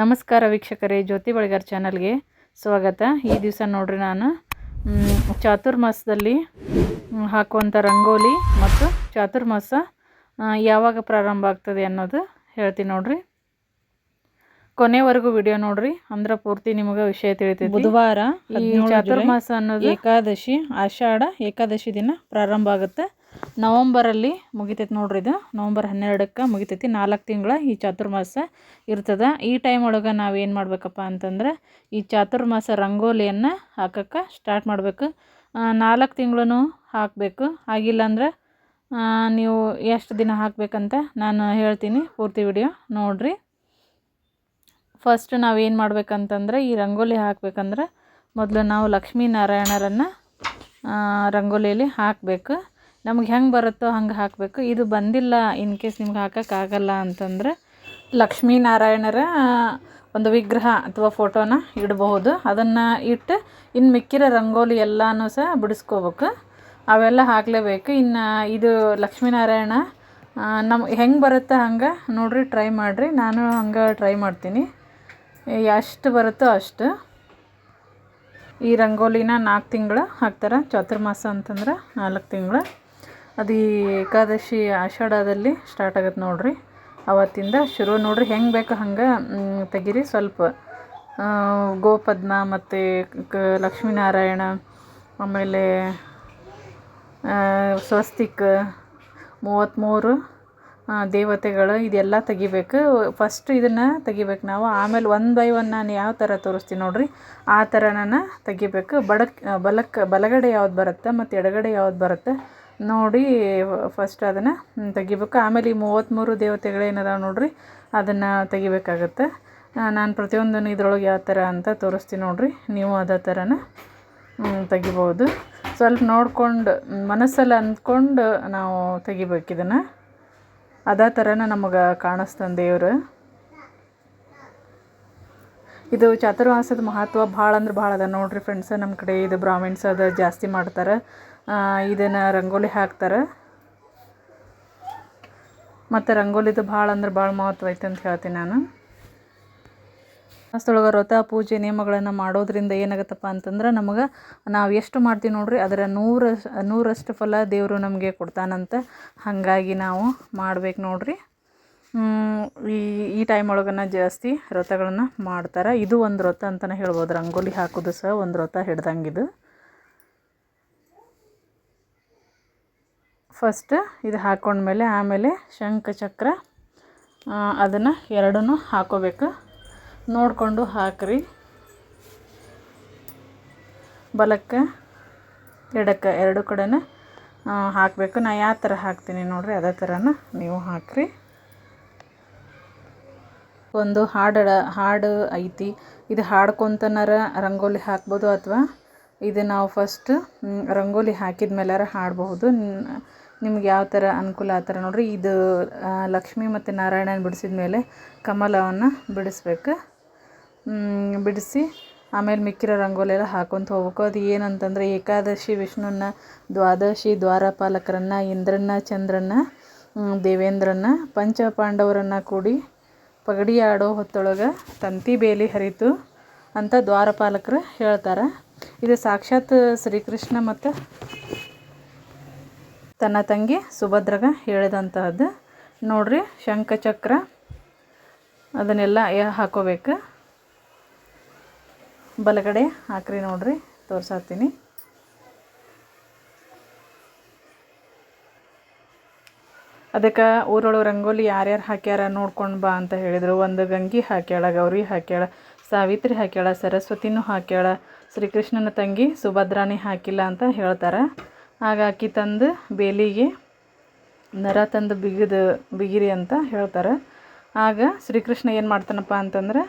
ನಮಸ್ಕಾರ ವೀಕ್ಷಕರೇ ಜ್ಯೋತಿ ಬಳಿಗಾರ್ ಚಾನಲ್ಗೆ ಸ್ವಾಗತ. ಈ ದಿವಸ ನೋಡ್ರಿ ನಾನು ಚಾತುರ್ಮಾಸದಲ್ಲಿ ಹಾಕುವಂಥ ರಂಗೋಲಿ ಮತ್ತು ಚಾತುರ್ಮಾಸ ಯಾವಾಗ ಪ್ರಾರಂಭ ಆಗ್ತದೆ ಅನ್ನೋದು ಹೇಳ್ತೀನಿ ನೋಡ್ರಿ. ಕೊನೆವರೆಗೂ ವಿಡಿಯೋ ನೋಡ್ರಿ ಅಂದ್ರೆ ಪೂರ್ತಿ ನಿಮಗೆ ವಿಷಯ ತಿಳಿತೈತಿ. ಬುಧವಾರ ಈ ಚಾತುರ್ಮಾಸ ಅನ್ನೋದು ಏಕಾದಶಿ ಆಷಾಢ ಏಕಾದಶಿ ದಿನ ಪ್ರಾರಂಭ ಆಗುತ್ತೆ. ನವಂಬರಲ್ಲಿ ಮುಗಿತೈತೆ ನೋಡ್ರಿ ಇದು. ನವಂಬರ್ ಹನ್ನೆರಡಕ್ಕೆ ಮುಗಿತೈತಿ. ನಾಲ್ಕು ತಿಂಗಳ ಈ ಚಾತುರ್ಮಾಸ ಇರ್ತದೆ. ಈ ಟೈಮ್ ಒಳಗೆ ನಾವು ಏನು ಮಾಡಬೇಕಪ್ಪ ಅಂತಂದ್ರೆ ಈ ಚಾತುರ್ಮಾಸ ರಂಗೋಲಿಯನ್ನು ಹಾಕಕ್ಕೆ ಸ್ಟಾರ್ಟ್ ಮಾಡಬೇಕು. ನಾಲ್ಕು ತಿಂಗಳೂ ಹಾಕಬೇಕು. ಆಗಿಲ್ಲ ಅಂದ್ರೆ ನೀವು ಎಷ್ಟು ದಿನ ಹಾಕಬೇಕಂತ ನಾನು ಹೇಳ್ತೀನಿ ಪೂರ್ತಿ ವಿಡಿಯೋ ನೋಡ್ರಿ. ಫಸ್ಟ್ ನಾವು ಏನು ಮಾಡ್ಬೇಕಂತಂದ್ರೆ ಈ ರಂಗೋಲಿ ಹಾಕ್ಬೇಕಂದ್ರೆ ಮೊದಲು ನಾವು ಲಕ್ಷ್ಮೀನಾರಾಯಣರನ್ನು ರಂಗೋಲಿಯಲ್ಲಿ ಹಾಕಬೇಕು. ನಮ್ಗೆ ಹೆಂಗೆ ಬರುತ್ತೋ ಹಂಗೆ ಹಾಕಬೇಕು. ಇದು ಬಂದಿಲ್ಲ, ಇನ್ ಕೇಸ್ ನಿಮ್ಗೆ ಹಾಕೋಕ್ಕಾಗಲ್ಲ ಅಂತಂದ್ರೆ ಲಕ್ಷ್ಮೀನಾರಾಯಣರ ಒಂದು ವಿಗ್ರಹ ಅಥವಾ ಫೋಟೋನ ಇಡಬಹುದು. ಅದನ್ನು ಇಟ್ಟು ಇನ್ನು ಮಿಕ್ಕಿರೋ ರಂಗೋಲಿ ಎಲ್ಲನೂ ಸಹ ಬಿಡಿಸ್ಕೋಬೇಕು. ಅವೆಲ್ಲ ಹಾಕಲೇಬೇಕು. ಇನ್ನು ಇದು ಲಕ್ಷ್ಮೀನಾರಾಯಣ ನಮ್ಮ ಹೆಂಗೆ ಬರುತ್ತೆ ಹಂಗೆ ನೋಡಿರಿ, ಟ್ರೈ ಮಾಡಿರಿ. ನಾನು ಹಂಗೆ ಟ್ರೈ ಮಾಡ್ತೀನಿ. ಎಷ್ಟು ಬರುತ್ತೋ ಅಷ್ಟು. ಈ ರಂಗೋಲಿನ ನಾಲ್ಕು ತಿಂಗಳು ಹಾಕ್ತಾರೆ. ಚಾತುರ್ಮಾಸ ಅಂತಂದ್ರೆ ನಾಲ್ಕು ತಿಂಗಳು. ಅದು ಏಕಾದಶಿ ಆಷಾಢದಲ್ಲಿ ಸ್ಟಾರ್ಟ್ ಆಗತ್ತೆ ನೋಡಿರಿ. ಅವತ್ತಿಂದ ಶುರು ನೋಡಿರಿ, ಹೆಂಗೆ ಬೇಕು ಹಂಗೆ ತೆಗೀರಿ ಸ್ವಲ್ಪ. ಗೋಪದ್ಮ ಮತ್ತು ಕ, ಲಕ್ಷ್ಮೀನಾರಾಯಣ, ಆಮೇಲೆ ಸ್ವಸ್ತಿಕ್ ಮೂವತ್ತ್ಮೂರು ದೇವತೆಗಳು ಇದೆಲ್ಲ ತೆಗಿಬೇಕು. ಫಸ್ಟ್ ಇದನ್ನು ತೆಗಿಬೇಕು ನಾವು. ಆಮೇಲೆ ಒನ್ ಬೈ ಒನ್ ನಾನು ಯಾವ ಥರ ತೋರಿಸ್ತೀನಿ ನೋಡಿರಿ. ಆ ಥರ ನಾನು ತೆಗಿಬೇಕು. ಬಡಕ್ ಬಲಕ್ಕೆ ಬಲಗಡೆ ಯಾವ್ದು ಬರುತ್ತೆ ಮತ್ತು ಎಡಗಡೆ ಯಾವ್ದು ಬರುತ್ತೆ. ನೋಡಿ ಫಸ್ಟ್ ಅದನ್ನು ತೆಗಿಬೇಕು. ಆಮೇಲೆ ಈ ಮೂವತ್ತ್ಮೂರು ದೇವತೆಗಳೇನದಾವೆ ನೋಡಿರಿ, ಅದನ್ನು ತೆಗಿಬೇಕಾಗತ್ತೆ. ನಾನು ಪ್ರತಿಯೊಂದನ್ನು ಇದ್ರೊಳಗೆ ಯಾವ ಥರ ಅಂತ ತೋರಿಸ್ತೀನಿ ನೋಡಿರಿ. ನೀವು ಅದೇ ಥರನ ತೆಗಿಬೋದು ಸ್ವಲ್ಪ ನೋಡ್ಕೊಂಡು, ಮನಸ್ಸಲ್ಲಿ ಅಂದ್ಕೊಂಡು ನಾವು ತೆಗಿಬೇಕು ಇದನ್ನು. ಅದೇ ಥರನ ನಮಗೆ ಕಾಣಿಸ್ತಾನೆ ದೇವರು. ಇದು ಚಾತುರ್ಮಾಸದ ಮಹತ್ವ ಭಾಳ ಅಂದ್ರೆ ಭಾಳ ಅದ ನೋಡ್ರಿ ಫ್ರೆಂಡ್ಸ್ ನಮ್ಮ ಕಡೆ ಇದು ಬ್ರಾಹ್ಮಿಣ್ಸ್ ಅದ ಜಾಸ್ತಿ ಮಾಡ್ತಾರೆ. ಇದನ್ನು ರಂಗೋಲಿ ಹಾಕ್ತಾರೆ. ಮತ್ತು ರಂಗೋಲಿದು ಭಾಳ ಅಂದ್ರೆ ಭಾಳ ಮಹತ್ವ ಐತೆ ಅಂತ ಹೇಳ್ತೀನಿ ನಾನು. ಮಾಸದೊಳಗೆ ವ್ರತ, ಪೂಜೆ, ನಿಯಮಗಳನ್ನು ಮಾಡೋದ್ರಿಂದ ಏನಾಗುತ್ತಪ್ಪ ಅಂತಂದ್ರೆ ನಮಗೆ ನಾವು ಎಷ್ಟು ಮಾಡ್ತೀವಿ ನೋಡ್ರಿ ಅದರ ನೂರ, ನೂರಷ್ಟು ಫಲ ದೇವರು ನಮಗೆ ಕೊಡ್ತಾನಂತ ಹಾಗಾಗಿ ನಾವು ಮಾಡ್ಬೇಕು ನೋಡ್ರಿ. ಈ ಈ ಟೈಮ್ ಒಳಗನ ಜಾಸ್ತಿ ವ್ರತಗಳನ್ನು ಮಾಡ್ತಾರೆ. ಇದು ಒಂದು ವ್ರತ ಅಂತಲೇ ಹೇಳ್ಬೋದು. ರಂಗೋಲಿ ಹಾಕೋದು ಸಹ ಒಂದು ವ್ರತ ಹಿಡ್ದಂಗಿದು ಫಸ್ಟ್ ಇದು ಹಾಕೊಂಡ್ಮೇಲೆ ಆಮೇಲೆ ಶಂಖ ಚಕ್ರ ಅದನ್ನು ಎರಡನ್ನೂ ಹಾಕೋಬೇಕು. ನೋಡಿಕೊಂಡು ಹಾಕ್ರಿ. ಬಲಕ್ಕೆ, ಎಡಕ್ಕೆ ಎರಡು ಕಡೆನ ಹಾಕಬೇಕು. ನಾ ಯಾವ ಥರ ಹಾಕ್ತೀನಿ ನೋಡಿರಿ, ಅದೇ ಥರನ ನೀವು ಹಾಕ್ರಿ. ಒಂದು ಹಾಡು ಹಾಡು ಐತಿ. ಇದು ಹಾಡ್ಕೊತನಾರ ರಂಗೋಲಿ ಹಾಕ್ಬೋದು ಅಥವಾ ಇದು ನಾವು ಫಸ್ಟ್ ರಂಗೋಲಿ ಹಾಕಿದ ಮೇಲಾರ ಹಾಡಬಹುದು. ನಿಮ್ಗೆ ಯಾವ ಥರ ಅನುಕೂಲ ಆ ಥರ ನೋಡಿರಿ. ಇದು ಲಕ್ಷ್ಮಿ ಮತ್ತು ನಾರಾಯಣನ ಬಿಡಿಸಿದ ಮೇಲೆ ಕಮಲವನ್ನು ಬಿಡಿಸ್ಬೇಕು. ಬಿಡಿಸಿ ಆಮೇಲೆ ಮಿಕ್ಕಿರೋ ರಂಗೋಲಿ ಎಲ್ಲ ಹಾಕೊತ ಹೋಗ್ಬೇಕು. ಅದು ಏನಂತಂದರೆ ಏಕಾದಶಿ ವಿಷ್ಣುನ ದ್ವಾದಶಿ ದ್ವಾರಪಾಲಕರನ್ನ, ಇಂದ್ರನ್ನ, ಚಂದ್ರನ್ನ ದೇವೇಂದ್ರನ್ನ ದೇವೇಂದ್ರನ ಪಂಚ ಪಾಂಡವರನ್ನು ಕೂಡಿ ಪಗಡಿ ಆಡೋ ಹೊತ್ತೊಳಗೆ ತಂತಿ ಬೇಲಿ ಹರಿತು ಅಂತ ದ್ವಾರಪಾಲಕರು ಹೇಳ್ತಾರೆ. ಇದು ಸಾಕ್ಷಾತ್ ಶ್ರೀಕೃಷ್ಣ ಮತ್ತು ತನ್ನ ತಂಗಿ ಸುಭದ್ರಗ ಹೇಳಿದಂತಹದ್ದು. ನೋಡ್ರಿ, ಶಂಖಚಕ್ರ, ಅದನ್ನೆಲ್ಲ ಹಾಕೋಬೇಕು. ಬಲಗಡೆ ಹಾಕ್ರಿ ನೋಡ್ರಿ, ತೋರ್ಸಾತೀನಿ. ಅದಕ್ಕೆ ಊರೊಳಗೆ ರಂಗೋಲಿ ಯಾರ್ಯಾರು ಹಾಕ್ಯಾರ ನೋಡ್ಕೊಂಡು ಬಾ ಅಂತ ಹೇಳಿದರು. ಒಂದು ಗಂಗಿ ಹಾಕ್ಯಾಳ, ಗೌರಿ ಹಾಕ್ಯಾಳ, ಸಾವಿತ್ರಿ ಹಾಕ್ಯಾಳ, ಸರಸ್ವತಿನೂ ಹಾಕ್ಯಾಳ, ಶ್ರೀಕೃಷ್ಣನ ತಂಗಿ ಸುಭದ್ರಾನೇ ಹಾಕಿಲ್ಲ ಅಂತ ಹೇಳ್ತಾರೆ. ಆಗ ಅಕ್ಕಿ ತಂದು ಬೇಲಿಗೆ ನರ ತಂದು ಬಿಗಿದು ಬಿಗಿರಿ ಅಂತ ಹೇಳ್ತಾರೆ. ಆಗ ಶ್ರೀಕೃಷ್ಣ ಏನು ಮಾಡ್ತಾನಪ್ಪ ಅಂತಂದ್ರೆ,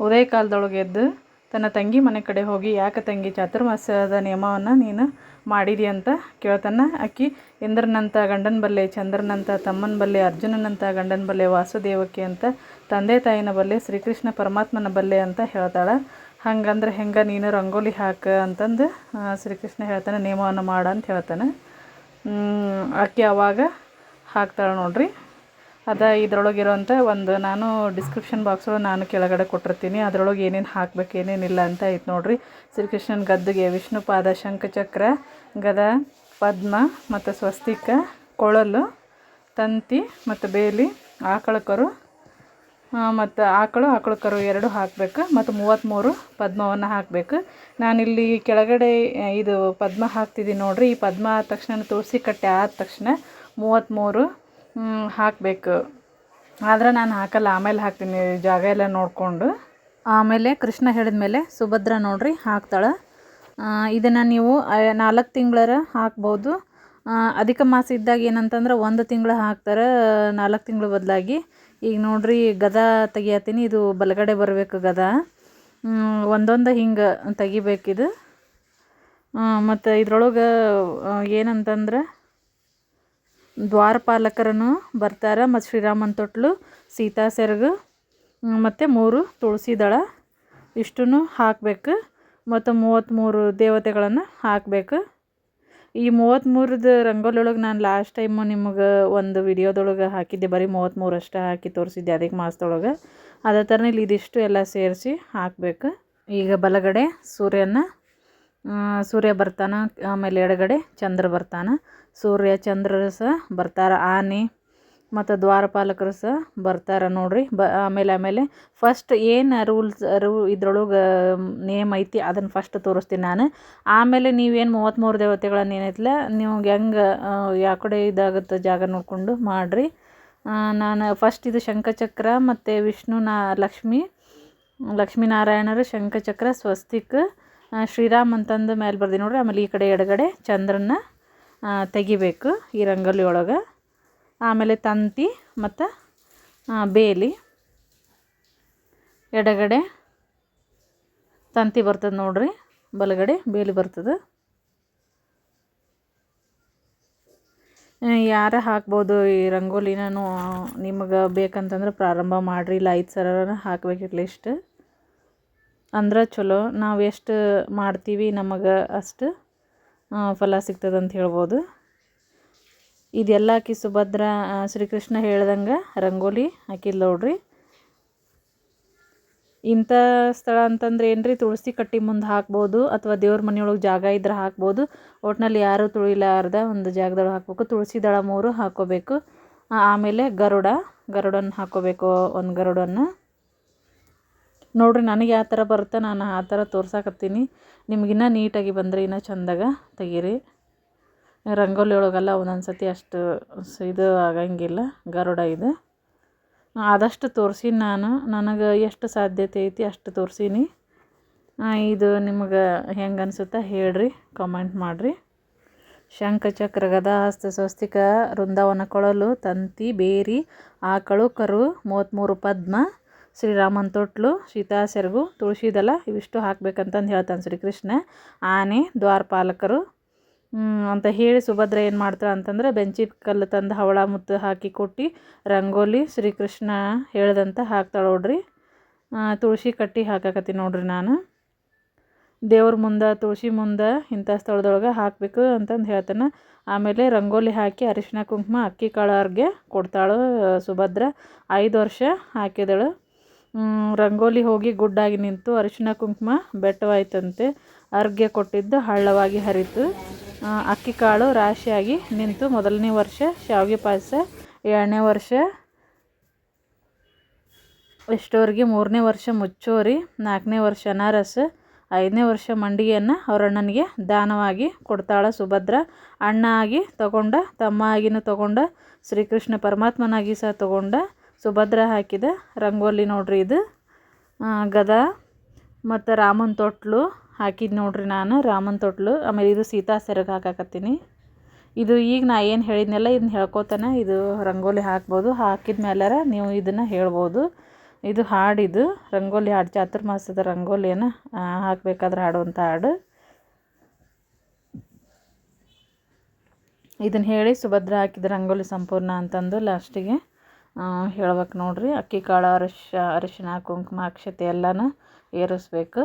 ಉದಯ ಕಾಲದೊಳಗೆ ಎದ್ದು ತನ್ನ ತಂಗಿ ಮನೆ ಕಡೆ ಹೋಗಿ, ಯಾಕೆ ತಂಗಿ ಚಾತುರ್ಮಾಸದ ನಿಯಮವನ್ನು ನೀನು ಮಾಡಿದಿ ಅಂತ ಕೇಳ್ತಾನೆ. ಅಕ್ಕಿ, ಇಂದ್ರನಂತ ಗಂಡನ ಬಲ್ಲೆ, ಚಂದ್ರನಂತ ತಮ್ಮನ ಬಲ್ಲೆ, ಅರ್ಜುನನಂತ ಗಂಡನ ಬಲ್ಲೆ, ವಾಸುದೇವಕ್ಕೆ ಅಂತ ತಂದೆ ತಾಯಿನ ಬಲ್ಲೆ, ಶ್ರೀಕೃಷ್ಣ ಪರಮಾತ್ಮನ ಬಲ್ಲೆ ಅಂತ ಹೇಳ್ತಾಳೆ. ಹಂಗಂದ್ರೆ ಹೆಂಗೆ ನೀನು ರಂಗೋಲಿ ಹಾಕ ಅಂತಂದು ಶ್ರೀಕೃಷ್ಣ ಹೇಳ್ತಾನೆ ನಿಯಮವನ್ನು ಮಾಡ ಅಂತ ಹೇಳ್ತಾನೆ. ಆಕೆ ಅವಾಗ ಹಾಕ್ತಾಳೆ ನೋಡ್ರಿ. ಅದ ಇದ್ರೊಳಗಿರೋಂಥ ಒಂದು ನಾನು ಡಿಸ್ಕ್ರಿಪ್ಷನ್ ಬಾಕ್ಸ್ ನಾನು ಕೆಳಗಡೆ ಕೊಟ್ಟಿರ್ತೀನಿ. ಅದರೊಳಗೆ ಏನೇನು ಹಾಕ್ಬೇಕು ಏನೇನಿಲ್ಲ ಅಂತ ಐತೆ ನೋಡ್ರಿ. ಶ್ರೀಕೃಷ್ಣನ ಗದ್ದಿಗೆ, ವಿಷ್ಣು ಪಾದ, ಶಂಖಚಕ್ರ, ಗದ, ಪದ್ಮ ಮತ್ತು ಸ್ವಸ್ತಿಕ, ಕೊಳಲು, ತಂತಿ ಮತ್ತು ಬೇಲಿ ಆಕಳ ಕರು ಮತ್ತು ಆಕಳು ಆಕಳು ಕರು ಎರಡು ಹಾಕಬೇಕು, ಮತ್ತು ಮೂವತ್ತ್ಮೂರು ಪದ್ಮವನ್ನು ಹಾಕಬೇಕು. ನಾನಿಲ್ಲಿ ಕೆಳಗಡೆ ಇದು ಪದ್ಮ ಹಾಕ್ತಿದ್ದೀನಿ ನೋಡಿರಿ. ಈ ಪದ್ಮ ಆದ ತಕ್ಷಣ ತುಳಸಿ ಕಟ್ಟೆ ಆದ ತಕ್ಷಣ ಮೂವತ್ತ್ಮೂರು ಹಾಕಬೇಕು. ಆದ್ರೆ ನಾನು ಹಾಕಲ್ಲ, ಆಮೇಲೆ ಹಾಕ್ತೀನಿ ಜಾಗ ಎಲ್ಲ ನೋಡಿಕೊಂಡು. ಆಮೇಲೆ ಕೃಷ್ಣ ಹೇಳಿದ ಮೇಲೆ ಸುಭದ್ರ ನೋಡಿರಿ, ಹಾಕ್ತಾಳೆ. ಇದನ್ನು ನೀವು ನಾಲ್ಕು ತಿಂಗಳರ ಹಾಕ್ಬೋದು. ಅಧಿಕ ಮಾಸ ಇದ್ದಾಗ ಏನಂತಂದ್ರೆ, ಒಂದು ತಿಂಗಳು ಹಾಕ್ತಾರೆ, ನಾಲ್ಕು ತಿಂಗಳು ಬದಲಾಗಿ. ಈಗ ನೋಡ್ರಿ ಗದ ತೆಗಿಯತ್ತೀನಿ, ಇದು ಬಲಗಡೆ ಬರಬೇಕು ಗದ. ಒಂದೊಂದು ಹಿಂಗೆ ತೆಗಿಬೇಕಿದು ಮತ್ತು ಇದ್ರೊಳಗೆ ಏನಂತಂದ್ರೆ ದ್ವಾರಪಾಲಕರನ್ನು ಬರ್ತಾರೆ ಮತ್ತು ಶ್ರೀರಾಮನ ತೊಟ್ಲು, ಸೀತಾ ಸೆರಗು ಮತ್ತು ಮೂರು ತುಳಸಿ ದಳ. ಇಷ್ಟನ್ನು ಹಾಕಬೇಕು. ಮತ್ತು ಮೂವತ್ತ್ಮೂರು ದೇವತೆಗಳನ್ನು ಹಾಕಬೇಕು. ಈ ಮೂವತ್ತ್ಮೂರದ್ದು ರಂಗೋಲಿ ಒಳಗೆ ನಾನು ಲಾಸ್ಟ್ ಟೈಮು ನಿಮಗೆ ಒಂದು ವಿಡಿಯೋದೊಳಗೆ ಹಾಕಿದ್ದೆ, ಬರೀ ಮೂವತ್ತ್ಮೂರು ಅಷ್ಟೇ ಹಾಕಿ ತೋರಿಸಿದ್ದೆ ಅದಕ್ಕೆ ಮಾಸದೊಳಗೆ. ಅದೇ ಥರ ಇಲ್ಲಿ ಇದಿಷ್ಟು ಎಲ್ಲ ಸೇರಿಸಿ ಹಾಕಬೇಕು. ಈಗ ಬಲಗಡೆ ಸೂರ್ಯನ ಸೂರ್ಯ ಬರ್ತಾನೆ, ಆಮೇಲೆ ಎಡಗಡೆ ಚಂದ್ರ ಬರ್ತಾನೆ. ಸೂರ್ಯ ಚಂದ್ರರು ಸಹ ಬರ್ತಾರೆ ಆನೆ ಮತ್ತು ದ್ವಾರಪಾಲಕರು ಸಹ ಬರ್ತಾರೆ ನೋಡಿರಿ. ಬ, ಆಮೇಲೆ ಆಮೇಲೆ ಫಸ್ಟ್ ಏನು ರೂಲ್ಸ್ ರೂ ಇದ್ರೊಳಗೆ ನೇಮ್ ಐತಿ ಅದನ್ನು ಫಸ್ಟ್ ತೋರಿಸ್ತೀನಿ ನಾನು. ಆಮೇಲೆ ನೀವೇನು ಮೂವತ್ತ್ಮೂರು ದೇವತೆಗಳನ್ನು ಏನೈತಿಲ್ಲ ನೀವು ಹೆಂಗೆ ಯಾವ ಕಡೆ ಇದಾಗುತ್ತೆ ಜಾಗ ನೋಡಿಕೊಂಡು ಮಾಡಿರಿ. ನಾನು ಫಸ್ಟ್ ಇದು ಶಂಖಚಕ್ರ ಮತ್ತು ವಿಷ್ಣು ನಾ, ಲಕ್ಷ್ಮಿ, ಲಕ್ಷ್ಮೀನಾರಾಯಣರು ಶಂಖಚಕ್ರ, ಸ್ವಸ್ತಿಕ್ ಶ್ರೀರಾಮ್ ಅಂತಂದು ಮೇಲೆ ಬರ್ದಿ ನೋಡ್ರಿ. ಆಮೇಲೆ ಈ ಕಡೆ ಎಡಗಡೆ ಚಂದ್ರನ ತೆಗಿಬೇಕು ಈ ರಂಗೋಲಿ ಒಳಗೆ. ಆಮೇಲೆ ತಂತಿ ಮತ್ತು ಬೇಲಿ, ಎಡಗಡೆ, ತಂತಿ ಬರ್ತದೆ ನೋಡ್ರಿ, ಬಲಗಡೆ ಬೇಲಿ ಬರ್ತದೆ. ಯಾರ ಹಾಕ್ಬೋದು ಈ ರಂಗೋಲಿನೂ, ನಿಮಗೆ ಬೇಕಂತಂದ್ರೆ ಪ್ರಾರಂಭ ಮಾಡಿರಿ ಇಲ್ಲ ಐದು ಸರ ಹಾಕ್ಬೇಕಿರ್ಲಿ ಇಷ್ಟು ಅಂದ್ರೆ ಚಲೋ ನಾವು ಎಷ್ಟು ಮಾಡ್ತೀವಿ ನಮಗೆ ಅಷ್ಟು ಫಲ ಸಿಗ್ತದಂತ ಹೇಳ್ಬೋದು. ಇದೆಲ್ಲ ಆಕಿ ಸುಭದ್ರ ಶ್ರೀಕೃಷ್ಣ ಹೇಳ್ದಂಗೆ ರಂಗೋಲಿ ಹಾಕಿಲ್ಲ ನೋಡ್ರಿ. ಇಂಥ ಸ್ಥಳ ಅಂತಂದ್ರೆ ಏನ್ರಿ? ತುಳಸಿ ಕಟ್ಟಿ ಮುಂದೆ ಹಾಕ್ಬೋದು ಅಥವಾ ದೇವ್ರ ಮನೆಯೊಳಗೆ ಜಾಗ ಇದ್ರೆ ಹಾಕ್ಬೋದು. ಒಟ್ನಲ್ಲಿ ಯಾರು ತುಳಿಲಾರ್ದ ಒಂದು ಜಾಗದೊಳಗೆ ಹಾಕ್ಬೇಕು. ತುಳಸಿ ದಳ ಮೂರು ಹಾಕೋಬೇಕು. ಆಮೇಲೆ ಗರುಡ ಗರುಡನ್ನ ಹಾಕೋಬೇಕು ಒಂದು ಗರುಡನ್ನು. ನೋಡ್ರಿ ನನಗೆ ಯಾವ ಥರ ಬರುತ್ತೆ, ನಾನು ಆ ಥರ ತೋರ್ಸಾಕತ್ತೀನಿ. ನಿಮ್ಗಿನ್ನ ನೀಟಾಗಿ ಬಂದರೆ ಇನ್ನೂ ಚೆಂದಾಗ ತೆಗೀರಿ. ರಂಗೋಲಿ ಒಳಗೆಲ್ಲ ಒಂದೊಂದು ಸತಿ ಅಷ್ಟು ಸ- ಇದು ಆಗಂಗಿಲ್ಲ, ಗರುಡ ಇದು. ಆದಷ್ಟು ತೋರ್ಸೀನಿ ನಾನು. ನನಗೆ ಎಷ್ಟು ಸಾಧ್ಯತೆ ಐತಿ ಅಷ್ಟು ತೋರ್ಸೀನಿ. ಇದು ನಿಮಗೆ ಹೆಂಗೆ ಅನಿಸುತ್ತೆ ಹೇಳ್ರಿ ಕಾಮೆಂಟ್ ಮಾಡಿರಿ. ಶಂಖ ಚಕ್ರ ಗದಾ ಹಸ್ತ ಸ್ವಸ್ತಿಕ ವೃಂದಾವನ ಕೊಳಲು ತಂತಿ ಬೇರಿ ಆಕಳು ಕರು ಮೂವತ್ತ್ಮೂರು ಪದ್ಮ ಶ್ರೀರಾಮನ್ ತೊಟ್ಲು ಸೀತಾ ಸೆರಗು ತುಳಸಿದಲ ಇವಿಷ್ಟು ಹಾಕ್ಬೇಕಂತಂದು ಹೇಳ್ತಾನೆ ಶ್ರೀಕೃಷ್ಣ. ಆನೆ, ದ್ವಾರಪಾಲಕರು ಅಂತ ಹೇಳಿ ಸುಭದ್ರ ಏನು ಮಾಡ್ತಾಳೆ ಅಂತಂದ್ರೆ ಬೆಂಚಿ ಕಲ್ಲು ತಂದು ಹವಳ ಮುತ್ತು ಹಾಕಿ ಕೊಟ್ಟು ರಂಗೋಲಿ ಶ್ರೀಕೃಷ್ಣ ಹೇಳ್ದಂತ ಹಾಕ್ತಾಳೆ ನೋಡ್ರಿ. ತುಳಸಿ ಕಟ್ಟಿ ಹಾಕಾಕತ್ತೀನಿ ನೋಡ್ರಿ ನಾನು. ದೇವ್ರ ಮುಂದೆ, ತುಳಸಿ ಮುಂದೆ ಇಂಥ ಸ್ಥಳದೊಳಗೆ ಹಾಕಬೇಕು ಅಂತಂದು ಹೇಳ್ತಾನೆ. ಆಮೇಲೆ ರಂಗೋಲಿ ಹಾಕಿ ಅರಿಶಿನ ಕುಂಕುಮ, ಅಕ್ಕಿ ಕಾಳು ಅವ್ರಿಗೆ ಕೊಡ್ತಾಳು ಸುಭದ್ರ. ಐದು ವರ್ಷ ಹಾಕಿದಳು. ರಂಗೋಲಿ ಹೋಗಿ ಗುಡ್ಡಾಗಿ ನಿಂತು ಅರಿಶಿನ ಕುಂಕುಮ ಬೆಟ್ಟವಾಯ್ತಂತೆ. ಅರ್ಘ್ಯ ಕೊಟ್ಟಿದ್ದು ಹಳ್ಳವಾಗಿ ಹರಿತು. ಅಕ್ಕಿ ಕಾಳು ರಾಶಿಯಾಗಿ ನಿಂತು ಮೊದಲನೇ ವರ್ಷ ಶಾವಿಗೆ ಪಾಯಸ ಎರಡನೇ ವರ್ಷ ಎಷ್ಟೋರಿಗೆ ಮೂರನೇ ವರ್ಷ ಮುಚ್ಚೋರಿ, ನಾಲ್ಕನೇ ವರ್ಷ ಅನಾರಸ, ಐದನೇ ವರ್ಷ ಮಂಡಿಗೆಯನ್ನು ಅವ್ರ ಅಣ್ಣನಿಗೆ ದಾನವಾಗಿ ಕೊಡ್ತಾಳ ಸುಭದ್ರ. ಅಣ್ಣ ಆಗಿ ತಗೊಂಡ, ತಮ್ಮ ಆಗಿನೂ ತಗೊಂಡ, ಶ್ರೀಕೃಷ್ಣ ಪರಮಾತ್ಮನಾಗಿ ಸಹ ತಗೊಂಡ. ಸುಭದ್ರ ಹಾಕಿದ ರಂಗೋಲಿ ನೋಡ್ರಿ ಇದು. ಗದ ಮತ್ತು ರಾಮನ ತೊಟ್ಲು ಹಾಕಿದ್ದು ನೋಡ್ರಿ ನಾನು, ರಾಮನ ತೊಟ್ಲು. ಆಮೇಲೆ ಇದು ಸೀತಾ ಸೆರಗು ಹಾಕಾಕತ್ತೀನಿ. ಇದು ಈಗ ನಾ ಏನು ಹೇಳಿದ್ನೆಲ್ಲ ಇದನ್ನ ಹೇಳ್ಕೊತಾನೆ, ಇದು ರಂಗೋಲಿ ಹಾಕ್ಬೋದು. ಹಾಕಿದ ಮೇಲಾರ ನೀವು ಇದನ್ನು ಹೇಳ್ಬೋದು. ಇದು ಹಾಡಿದು ರಂಗೋಲಿ ಹಾಡು ಚಾತುರ್ಮಾಸದ ರಂಗೋಲಿಯನ್ನು ಹಾಕಬೇಕಾದ್ರೆ ಹಾಡುವಂಥ ಹಾಡು. ಇದನ್ನು ಹೇಳಿ ಸುಭದ್ರ ಹಾಕಿದ ರಂಗೋಲಿ ಸಂಪೂರ್ಣ ಅಂತಂದು ಲಾಸ್ಟಿಗೆ ಹೇಳ್ಬೇಕು ನೋಡಿರಿ. ಅಕ್ಕಿ, ಕಾಳು, ಅರಶ, ಅರಶಿನ, ಕುಂಕುಮ, ಅಕ್ಷತೆ ಎಲ್ಲನೂ ಏರಿಸ್ಬೇಕು.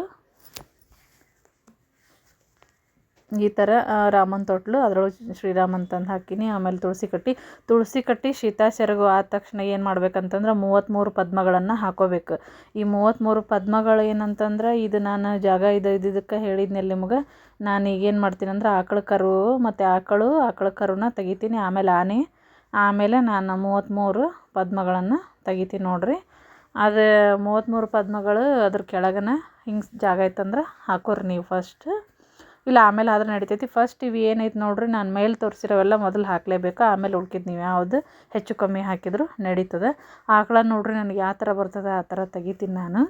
ಈ ಥರ ರಾಮನ ತೊಟ್ಲು ಅದರೊಳಗೆ ಶ್ರೀರಾಮನ್ ತಂದು ಹಾಕಿನಿ. ಆಮೇಲೆ ತುಳಸಿ ಕಟ್ಟಿ ತುಳಸಿ ಕಟ್ಟಿ ಶೀತಾ ಸೆರಗು ಆದ ತಕ್ಷಣ ಏನು ಮಾಡ್ಬೇಕಂತಂದ್ರೆ ಮೂವತ್ತ್ಮೂರು ಪದ್ಮಗಳನ್ನು ಹಾಕೋಬೇಕು. ಈ ಮೂವತ್ತ್ಮೂರು ಪದ್ಮಗಳು ಏನಂತಂದ್ರೆ ಇದು ನಾನು ಜಾಗ ಇದು ಇದಕ್ಕೆ ಹೇಳಿದ್ನಲ್ಲ ನಿಮಗೆ. ನಾನು ಈಗೇನು ಮಾಡ್ತೀನಿ ಅಂದ್ರೆ ಆಕಳ ಕರು, ಮತ್ತು ಆಕಳು, ಆಕಳ ಕರುನ ತೆಗಿತೀನಿ. ಆಮೇಲೆ ಆನೆ ಆಮೇಲೆ ನಾನು ಮೂವತ್ತ್ಮೂರು ಪದ್ಮಗಳನ್ನು ತೆಗಿತೀನಿ ನೋಡಿರಿ. ಅದು ಮೂವತ್ತ್ಮೂರು ಪದ್ಮಗಳು ಅದ್ರ ಕೆಳಗನ ಹಿಂಗೆ ಜಾಗ ಐತಂದ್ರೆ ಹಾಕೋರಿ ನೀವು ಫಸ್ಟ್ ಇಲ್ಲ, ಆಮೇಲೆ ಆದ್ರೆ ನಡಿತೈತಿ. ಫಸ್ಟ್ ಇವು ಏನೈತೆ ನೋಡಿರಿ, ನಾನು ಮೇಲೆ ತೋರಿಸಿರೋವೆಲ್ಲ ಮೊದಲು ಹಾಕಲೇಬೇಕು. ಆಮೇಲೆ ಉಳ್ಕಿದ್ದು ನೀವು ಯಾವುದು ಹೆಚ್ಚು ಕಮ್ಮಿ ಹಾಕಿದ್ರು ನಡೀತದೆ. ಆಕಳ ನೋಡಿರಿ, ನನಗೆ ಯಾವ ಥರ ಬರ್ತದೆ, ಆ ಥರ ತೆಗಿತೀನಿ ನಾನು.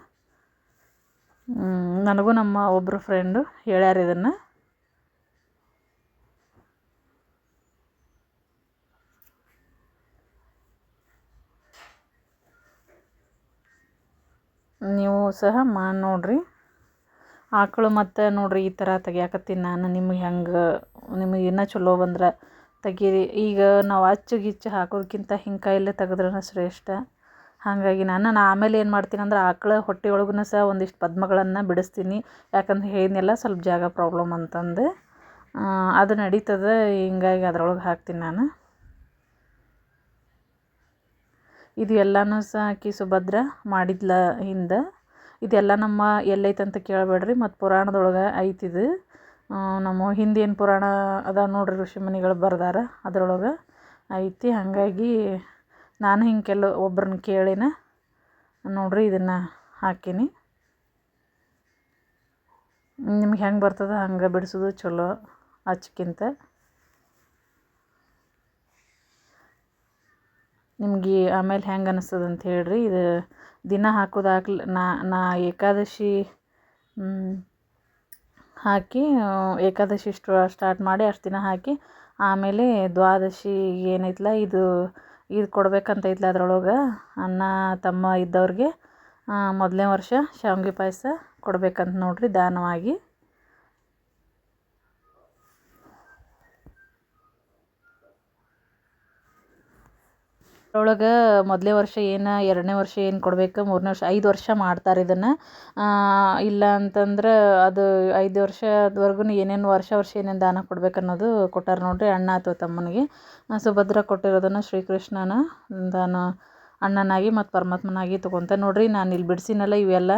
ನನಗೂ ನಮ್ಮ ಒಬ್ಬರು ಫ್ರೆಂಡು ಹೇಳ್ಯಾರ ಇದನ್ನು. ನೀವು ಸಹ ಮಾ ನೋಡಿರಿ. ಆಕಳು ಮತ್ತು ನೋಡಿರಿ ಈ ಥರ ತೆಗಿಯಾಕತ್ತೀನಿ ನಾನು, ನಿಮಗೆ ಹೆಂಗೆ, ನಿಮಗೆ ಇನ್ನೂ ಚಲೋ ಬಂದ್ರೆ ತೆಗೀರಿ. ಈಗ ನಾವು ಅಚ್ಚು ಗಿಚ್ಚು ಹಾಕೋದಕ್ಕಿಂತ ಹಿಂಗೆ ಕೈಯಲ್ಲೇ ತೆಗೆದ್ರೂ ಶ್ರೇಷ್ಠ. ಹಾಗಾಗಿ ನಾನು ನಾನು ಆಮೇಲೆ ಏನು ಮಾಡ್ತೀನಿ ಅಂದ್ರೆ ಆಕಳ ಹೊಟ್ಟೆ ಒಳಗೂ ಸಹ ಒಂದಿಷ್ಟು ಪದ್ಮಗಳನ್ನು ಬಿಡಿಸ್ತೀನಿ. ಯಾಕಂದ್ರೆ ಹೇಳಿದ್ನಲ್ಲ ಸ್ವಲ್ಪ ಜಾಗ ಪ್ರಾಬ್ಲಮ್ ಅಂತಂದು. ಅದು ನಡೀತದೆ, ಹಿಂಗಾಗಿ ಅದ್ರೊಳಗೆ ಹಾಕ್ತೀನಿ ನಾನು. ಇದು ಎಲ್ಲನೂ ಸಹ ಆಕಿ ಸುಭದ್ರ ಮಾಡಿದ್ಲ ಹಿಂದೆ. ಇದೆಲ್ಲ ನಮ್ಮ ಎಲ್ಲೈತೆ ಅಂತ ಕೇಳಬೇಡ್ರಿ, ಮತ್ತು ಪುರಾಣದೊಳಗೆ ಐತಿದು. ನಮ್ಮ ಹಿಂದೇನು ಪುರಾಣ ಅದ ನೋಡ್ರಿ ಋಷಿಮುನಿಗಳು ಬರ್ದಾರ, ಅದ್ರೊಳಗೆ ಐತಿ. ಹಾಗಾಗಿ ನಾನು ಹಿಂಗೆ ಕೆಲವು ಒಬ್ರನ್ನ ಕೇಳಿನ, ನೋಡ್ರಿ ಇದನ್ನು ಹಾಕೀನಿ. ನಿಮ್ಗೆ ಹೆಂಗೆ ಬರ್ತದೆ ಹಂಗೆ ಬಿಡಿಸೋದು ಚಲೋ ಅಚ್ಕಿಂತ ನಿಮ್ಗೆ ಆಮೇಲೆ ಹೆಂಗೆ ಅನಿಸ್ತದೆ ಅಂತ ಹೇಳ್ರಿ. ಇದು ದಿನ ಹಾಕೋದು ಹಾಕ್ಲಿ ನಾ ನಾ ಏಕಾದಶಿ ಹಾಕಿ, ಏಕಾದಶಿ ಸ್ಟಾರ್ಟ್ ಮಾಡಿ ಅಷ್ಟು ದಿನ ಹಾಕಿ ಆಮೇಲೆ ದ್ವಾದಶಿ ಏನೈತಲ್ಲ ಇದು ಇದು ಕೊಡ್ಬೇಕಂತ ಐತ್ಲ ಅದ್ರೊಳಗೆ ಅಣ್ಣ, ತಮ್ಮ ಇದ್ದವ್ರಿಗೆ ಮೊದಲನೇ ವರ್ಷ ಶಾವ್ಗೆ ಪಾಯಸ ಕೊಡ್ಬೇಕಂತ ನೋಡ್ರಿ ದಾನವಾಗಿ. ಅದ್ರೊಳಗೆ ಮೊದಲೇ ವರ್ಷ ಏನು, ಎರಡನೇ ವರ್ಷ ಏನು ಕೊಡ್ಬೇಕು, ಮೂರನೇ ವರ್ಷ, ಐದು ವರ್ಷ ಮಾಡ್ತಾರೆ ಇದನ್ನು. ಇಲ್ಲ ಅಂತಂದ್ರೆ ಅದು ಐದು ವರ್ಷದವರೆಗೂ ಏನೇನು ವರ್ಷ ವರ್ಷ ಏನೇನು ದಾನ ಕೊಡ್ಬೇಕು ಅನ್ನೋದು ಕೊಟ್ಟಾರ ನೋಡಿರಿ ಅಣ್ಣ ಅಥವಾ ತಮ್ಮನಿಗೆ. ಸುಭದ್ರ ಕೊಟ್ಟಿರೋದನ್ನು ಶ್ರೀಕೃಷ್ಣನ ದಾನ ಅಣ್ಣನಾಗಿ ಮತ್ತು ಪರಮಾತ್ಮನಾಗಿ ತೊಗೊತ ನೋಡಿರಿ ನಾನು ಇಲ್ಲಿ ಬಿಡಿಸಿನಲ್ಲ ಇವೆಲ್ಲ.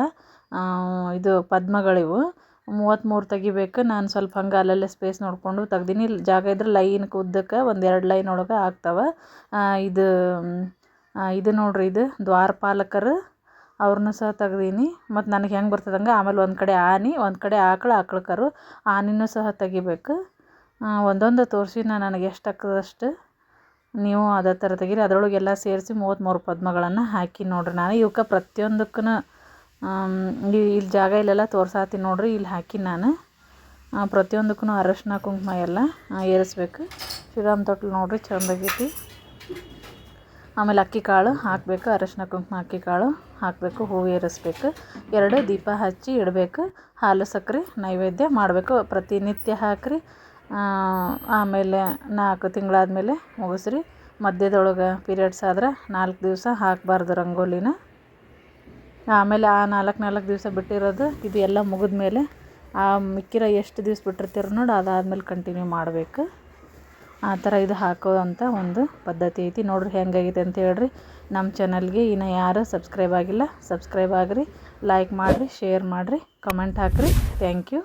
ಇದು ಪದ್ಮಗಳಿವು. ಮೂವತ್ತ್ಮೂರು ತೆಗಿಬೇಕು. ನಾನು ಸ್ವಲ್ಪ ಹಂಗೆ ಅಲ್ಲಲ್ಲೇ ಸ್ಪೇಸ್ ನೋಡಿಕೊಂಡು ತೆಗ್ದೀನಿ. ಜಾಗ ಇದ್ರೆ ಲೈನ್ಗೆ ಉದ್ದಕ್ಕೆ ಒಂದು ಎರಡು ಲೈನ್ ಒಳಗೆ ಆಗ್ತವೆ. ಇದು ಇದು ನೋಡಿರಿ ಇದು ದ್ವಾರಪಾಲಕರು ಅವ್ರನ್ನೂ ಸಹ ತೆಗ್ದೀನಿ. ಮತ್ತು ನನಗೆ ಹೆಂಗೆ ಬರ್ತದಂಗೆ ಆಮೇಲೆ ಒಂದು ಕಡೆ ಆನೆ, ಒಂದು ಕಡೆ ಆಕಳು ಆಕಳು ಕರು ಆನೆನೂ ಸಹ ತೆಗಿಬೇಕು. ಒಂದೊಂದು ತೋರಿಸಿ ನಾನು ನನಗೆ ಎಷ್ಟು ಆಗ್ತದಷ್ಟು. ನೀವು ಅದೇ ಥರ ತೆಗೀರಿ. ಅದರೊಳಗೆಲ್ಲ ಸೇರಿಸಿ ಮೂವತ್ತ್ಮೂರು ಪದ್ಮಗಳನ್ನು ಹಾಕಿ ನೋಡಿರಿ ನಾನು. ಇವಕ್ಕೆ ಪ್ರತಿಯೊಂದಕ್ಕೂ ಇಲ್ಲಿ ಜಾಗ ಇಲ್ಲೆಲ್ಲ ತೋರ್ಸಾತೀನಿ ನೋಡಿರಿ ಇಲ್ಲಿ ಹಾಕಿ ನಾನು. ಪ್ರತಿಯೊಂದಕ್ಕೂ ಅರಶಿನ, ಕುಂಕುಮ ಎಲ್ಲ ಏರಿಸ್ಬೇಕು. ಶ್ರೀರಾಮ ತೊಟ್ಲು ನೋಡಿರಿ ಚೆಂದಾಗೈತಿ ಆಮೇಲೆ ಅಕ್ಕಿ ಕಾಳು ಹಾಕಬೇಕು, ಅರಶಿನ, ಕುಂಕುಮ, ಅಕ್ಕಿ ಕಾಳು ಹಾಕಬೇಕು ಹೂವು ಏರಿಸ್ಬೇಕು. ಎರಡು ದೀಪ ಹಚ್ಚಿ ಇಡಬೇಕು, ಹಾಲು ಸಕ್ಕರೆ ನೈವೇದ್ಯ ಮಾಡಬೇಕು, ಪ್ರತಿನಿತ್ಯ ಹಾಕಿರಿ. ಆಮೇಲೆ ನಾಲ್ಕು ತಿಂಗಳಾದ್ಮೇಲೆ ಮುಗಿಸ್ರಿ. ಮಧ್ಯದೊಳಗೆ ಪೀರಿಯಡ್ಸ್ ಆದ್ರೆ ನಾಲ್ಕು ದಿವಸ ಹಾಕಬಾರ್ದು ರಂಗೋಲಿನ. ಆಮೇಲೆ ಆ ನಾಲ್ಕು ನಾಲ್ಕು ದಿವಸ ಬಿಟ್ಟಿರೋದು, ಇದು ಎಲ್ಲ ಮುಗಿದ ಮೇಲೆ ಆ ಮಿಕ್ಕಿರೋ ಎಷ್ಟು ದಿವ್ಸ ಬಿಟ್ಟಿರ್ತೀರೋ ನೋಡಿ, ಅದಾದ್ಮೇಲೆ ಕಂಟಿನ್ಯೂ ಮಾಡಬೇಕು. ಆ ಥರ ಇದು ಹಾಕೋವಂಥ ಒಂದು ಪದ್ಧತಿ ಐತಿ. ನೋಡ್ರಿ ಹೆಂಗಾಗೈತೆ ಅಂತ ಹೇಳ್ರಿ. ನಮ್ಮ ಚಾನಲ್ಗೆ ಇನ್ನು ಯಾರು ಸಬ್ಸ್ಕ್ರೈಬ್ ಆಗಿಲ್ಲ ಸಬ್ಸ್ಕ್ರೈಬ್ ಆಗಿರಿ. ಲೈಕ್ ಮಾಡಿರಿ ಶೇರ್ ಮಾಡಿರಿ ಕಮೆಂಟ್ ಹಾಕಿರಿ. Thank you